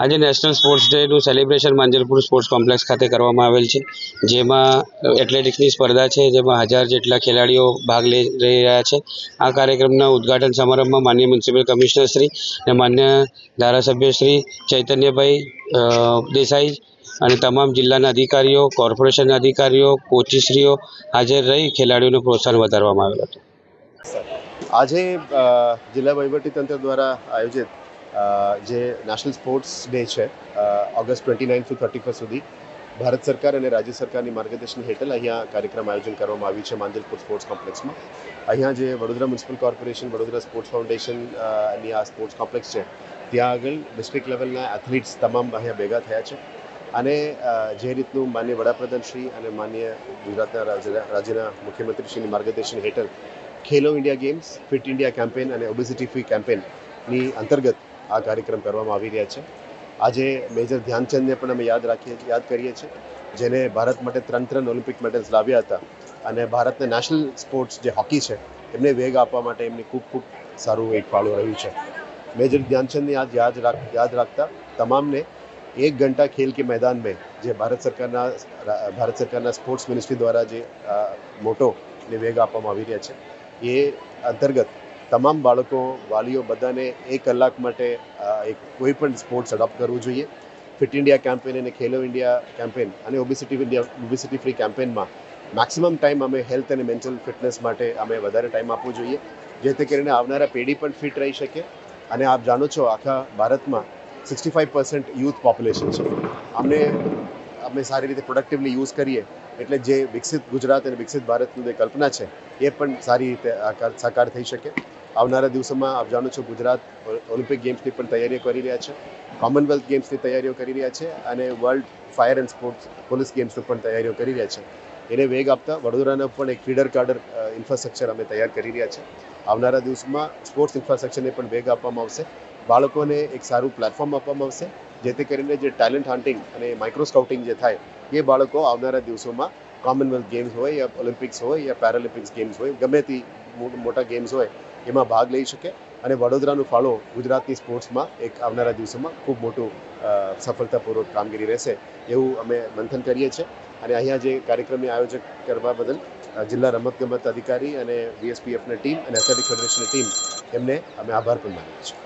આજે national sports ડેનું celebration Manjalpur sports complex ખાતે કરવામાં આવેલ છે. જેમાં એથ્લેટિક્સની સ્પર્ધા છે, જેમાં હજાર જેટલા ખેલાડીઓ ભાગ લઈ રહી રહ્યા છે. આ કાર્યક્રમના ઉદ્ઘાટન સમારંભમાં માન્ય મ્યુનિસિપલ કમિશનર શ્રી અને માન્ય ધારાસભ્ય શ્રી ચૈતન્યભાઈ દેસાઈ અને તમામ જિલ્લાના અધિકારીઓ કોર્પોરેશનના અધિકારીઓ, કોચિશ્રીઓ હાજર રહી ખેલાડીઓને પ્રોત્સાહન વધારવામાં આવેલ હતું. આજે જિલ્લા વહીવટીતંત્ર દ્વારા આયોજિત જે નેશનલ સ્પોર્ટ્સ ડે છે August twenty nine to thirty first સુધી ભારત સરકાર અને રાજ્ય સરકારની માર્ગદર્શન હેઠળ અહીંયા કાર્યક્રમ આયોજન કરવામાં આવ્યું છે માંજલપુર સ્પોર્ટ્સ કોમ્પ્લેક્સમાં અહીંયા જે Vadodara municipal corporation Vadodara sports ફાઉન્ડેશનની આ સ્પોર્ટ્સ કોમ્પ્લેક્સ છે, ત્યાં આગળ ડિસ્ટ્રિક્ટ લેવલના એથ્લીટ્સ તમામ અહીંયા ભેગા થયા છે. અને જે રીતનું માન્ય વડાપ્રધાન શ્રી અને માન્ય ગુજરાતના રાજ્યના મુખ્યમંત્રી શ્રીની માર્ગદર્શન હેઠળ Khelo India games fit India campaign અને ઓબેસિટી ફ્રી કેમ્પેનની અંતર્ગત આ કાર્યક્રમ કરવામાં આવી રહ્યા છે. આજે મેજર ધ્યાનચંદને પણ અમે યાદ રાખીએ, યાદ કરીએ છીએ, જેને ભારત માટે ત્રણ ત્રણ ઓલિમ્પિક મેડલ્સ લાવ્યા હતા અને ભારતને નેશનલ સ્પોર્ટ્સ જે હોકી છે, એમને વેગ આપવા માટે એમની ખૂબ ખૂબ સારું એક ફાળો રહ્યું છે. મેજર ધ્યાનચંદને આજ યાદ રાખ, યાદ રાખતા તમામને એક ઘંટા ખેલ કે મેદાન મેં જે ભારત સરકારના ભારત સરકારના સ્પોર્ટ્સ મિનિસ્ટ્રી દ્વારા જે મોટો ને વેગ આપવામાં આવી રહ્યા છે, એ અંતર્ગત તમામ બાળકો, વાલીઓ બધાને એક કલાક માટે એક કોઈ પણ સ્પોર્ટ્સ અડોપ્ટ કરવું જોઈએ. ફિટ ઇન્ડિયા કેમ્પેન અને ખેલો ઇન્ડિયા કેમ્પેન અને ઓબિસિટી ઇન્ડિયા ઓબિસિટી ફ્રી કેમ્પેનમાં મેક્સિમમ ટાઈમ અમે હેલ્થ અને મેન્ટલ ફિટનેસ માટે અમે વધારે ટાઈમ આપવો જોઈએ. જેથી કરીને આવનારા પેઢી પણ ફિટ રહી શકે. અને આપ જાણો છો આખા ભારતમાં sixty five percent youth population છે. અમને, અમે સારી રીતે પ્રોડક્ટિવલી યુઝ કરીએ એટલે જે વિકસિત ગુજરાત અને વિકસિત ભારતની જે કલ્પના છે, એ પણ સારી રીતે સાકાર થઈ શકે. આવનારા દિવસોમાં આપ જાણો છો ગુજરાત ઓલિમ્પિક ગેમ્સની પણ તૈયારીઓ કરી રહ્યા છે. કોમનવેલ્થ ગેમ્સની તૈયારીઓ કરી રહ્યા છે અને world fire and sports police ગેમ્સની પણ તૈયારીઓ કરી રહ્યા છે. એને વેગ આપતા વડોદરાના પણ એક ફીડર કાર્ડર ઇન્ફ્રાસ્ટ્રક્ચર અમે તૈયાર કરી રહ્યા છે. આવનારા દિવસોમાં સ્પોર્ટ્સ ઇન્ફ્રાસ્ટ્રક્ચરને પણ વેગ આપવામાં આવશે. બાળકોને એક સારું પ્લેટફોર્મ આપવામાં આવશે. જેથી કરીને જે ટેલેન્ટ હન્ટિંગ અને માઇક્રો સ્કાઉટિંગ જે થાય, એ બાળકો આવનારા દિવસોમાં કોમનવેલ્થ ગેમ્સ હોય યા ઓલિમ્પિક્સ હોય યા પેરાલિમ્પિક્સ ગેમ્સ હોય, ગમે તે મોટા ગેમ્સ હોય, એમાં ભાગ લઈ શકે અને વડોદરાનું ફાળો ગુજરાતની સ્પોર્ટ્સમાં એક આવનારા દિવસોમાં ખૂબ મોટું સફળતાપૂર્વક કામગીરી રહેશે એવું અમે મંથન કરીએ છીએ. અને અહીંયા જે કાર્યક્રમની આયોજક કરવા બદલ જિલ્લા રમતગમત અધિકારી અને બીએસપીએફની ટીમ અને એથ્લેટિક ફેડરેશનની ટીમ એમને અમે આભાર પણ માનીએ છીએ.